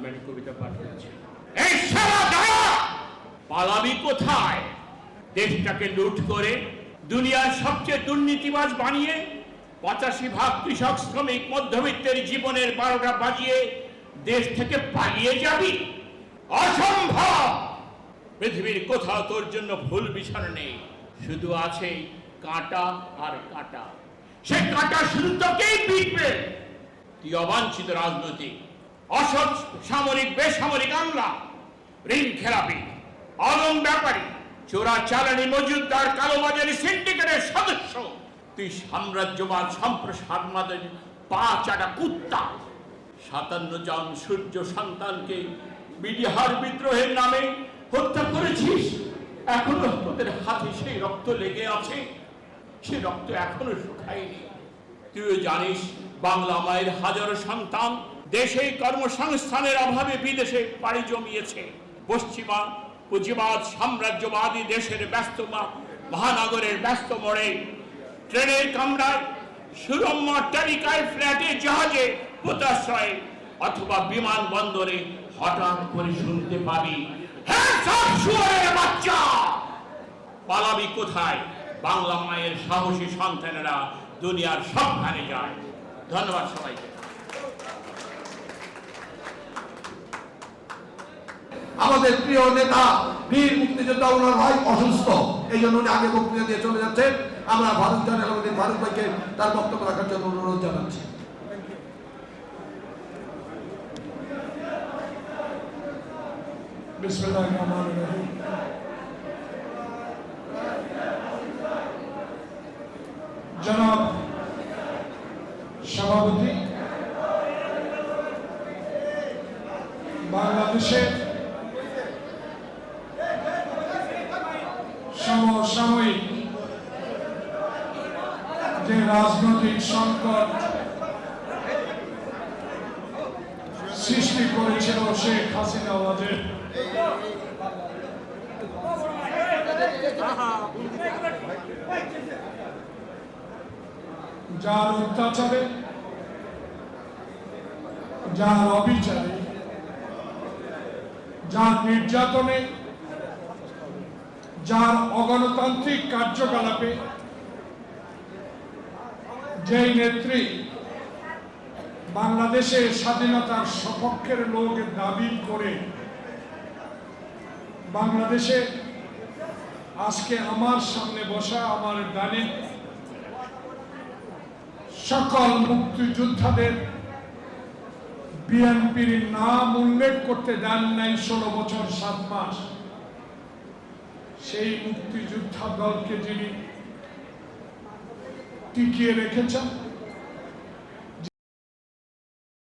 আমি একটা কবিতা এই পালাবি কোথায়? দেশটাকে লুট করে, দুনিয়ার সবচেয়ে দুর্নীতিবাজ বানিয়ে, পঁচাশি ভাগ কৃষক, শ্রমিক, মধ্যবিত্তের জীবনের বারোটা বাজিয়ে দেশ থেকে পালিয়ে যাবি? অসম্ভব! পৃথিবীর কোথাও তোর জন্য ভুল বিছানা নেই। শুধু আছে কাঁটা আর কাঁটা। সে কাঁটা শুধু তোকেই পিটবে তুই অবাঞ্ছিত রাজনৈতিক। অসৎ সামরিক, বেসামরিক আমলা ঋণ খেলাপি অলম ব্যাপারী, চোরা চালানি মজুদদার কালোবাজারি সিন্ডিকেটের সদস্য তুই সাম্রাজ্যবাদ সম্প্রসারণবাদের পা চাটা কুত্তা। সাতান্ন জন সূর্য সন্তানকে বিডিহার বিদ্রোহের নামে হত্যা করেছিস? এখনও তোদের হাতে সেই রক্ত লেগে আছে। সে রক্ত এখনও শুকায়নি। তুইও জানিস, বাংলা মায়ের হাজারো সন্তান দেশে কর্মসংস্থানের অভাবে বিদেশে পাড়ি জমিয়েছে। পশ্চিমা, পুঁজিবাদ, সাম্রাজ্যবাদী দেশের ব্যস্ত মহানগরের ব্যস্ত মোড়ে। ট্রেনের কামরায় সুরম্য টেলিকায় ফ্ল্যাটে জাহাজে পোতাশ্রয়ে অথবা বিমানবন্দরে হঠাৎ করে শুনতে পাবি হ্যাঁ বাচ্চা! পালাবি কোথায়? বাংলা মায়ের সাহসী সন্তানেরা দুনিয়ার সবখানে যায়। ধন্যবাদ সবাইকে। আমাদের প্রিয় নেতা, বীর মুক্তিযোদ্ধা ওনার ভাই অসুস্থ। এই জন্য উনি আগে বক্তৃতা দিয়ে চলে যাচ্ছেন আমরা ভারত জান আলমদিন ফারুক ভাইকে তার বক্তব্য রাখার জন্য অনুরোধ জানাচ্ছি। জনাব সভাপতি, বাংলাদেশের যে রাজনৈতিক সংকট সৃষ্টি করেছিল শেখ হাসিনা যার অত্যাচারে, যার অবিচারে, যার নির্যাতনে, যার অগণতান্ত্রিক কার্যকলাপে যেই নেত্রী বাংলাদেশের স্বাধীনতার সপক্ষের লোক দাবি করে বাংলাদেশে আজকে আমার সামনে বসা আমার ডানে সকল মুক্তিযোদ্ধাদের বিএনপির নাম উল্লেখ করতে দেন নাই ষোলো বছর, সাত মাস। সেই মুক্তিযোদ্ধা দলকে যিনি 뛰기에 냈겠죠?